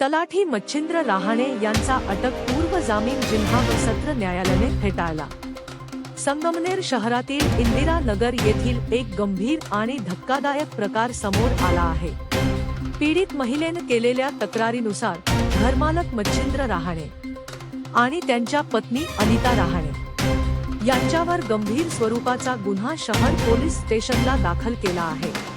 तलाठी मच्छिंद्र रहाणे यांचा अटकपूर्व जामीन जिल्हा व सत्र न्यायालयाने फेटाळला. संगमनेर शहरातील इंदिरा नगर येथील एक गंभीर आणि धक्कादायक प्रकार समोर आला आहे. पीडित महिलेनं केलेल्या तक्रारीनुसार घरमालक मच्छिंद्र राहाणे आणि त्यांच्या पत्नी अनिता राहाणे यांच्यावर गंभीर स्वरूपाचा गुन्हा शहर पोलीस स्टेशनला दाखल केला आहे.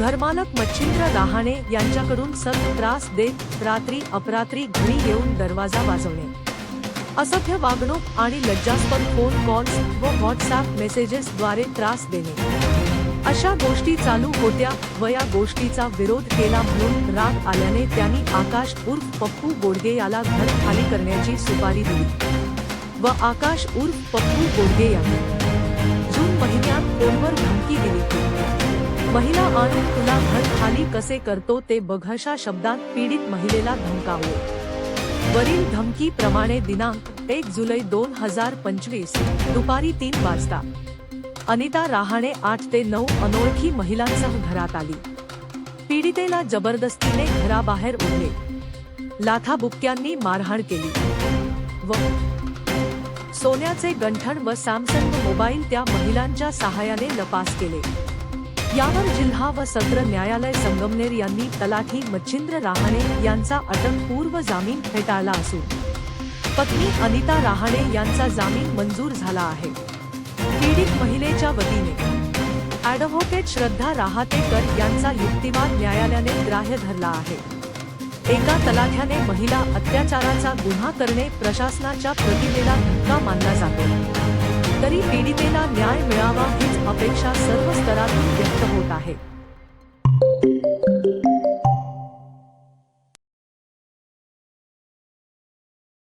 घरमालक मच्छिंद्र राहाणे यांच्याकडून सत त्रास देत रात्री अपरात्री घरी येऊन दरवाजा वाजवणे. असभ्य वागणूक आणि लज्जास्पद फोन कॉल्स व व्हॉट्सअप मेसेजेसद्वारे त्रास देणे. अशा गोष्टी चालू होत्या व या गोष्टीचा विरोध केला म्हणून राग आल्याने त्यांनी आकाश उर्फ पप्पू गोडगे याला घर खाली करण्याची सुपारी दिली. व आकाश उर्फ पप्पू गोडगे यांनी जून महिन्यात फोनवर धमकी दिली. महिला आणि तुला घर खाली कसे करतो ते बघशा शब्दात पीडित महिलेला धमकावले. वरील धमकी प्रमाणे दिनांक एक जुलै दोन हजार पंचवीस दुपारी तीन वाजता. अनिता राहाणे आठ ते नऊ अनोळखी महिलांसह घरात आली. पीडितेला जबरदस्तीने घराबाहेर ओढले लाथाबुक्क्यांनी मारहाण केली. व सोन्याचे गंठण व सॅमसंग मोबाईल त्या महिलांच्या सहाय्याने लपास केले. यावर जिल्हा व सत्र न्यायालय संगमनेर यांनी तलाठी मच्छिंद्र राहाणे यांचा अटकपूर्व जामीन फेटाळला असून पत्नी अनिता राहाणे यांचा जामीन मंजूर झाला आहे. पीडित महिलेच्या वतीने ॲडव्होकेट श्रद्धा राहातेकर यांचा युक्तिवाद न्यायालयाने ग्राह्य धरला आहे. एका तलाठ्याने महिला अत्याचाराचा गुन्हा करणे प्रशासनाच्या प्रतिमेला धक्का मानला जातो. तरी पीडितेला न्याय मिळावा हीच अपेक्षा सर्व स्तरातून व्यक्त होत आहे.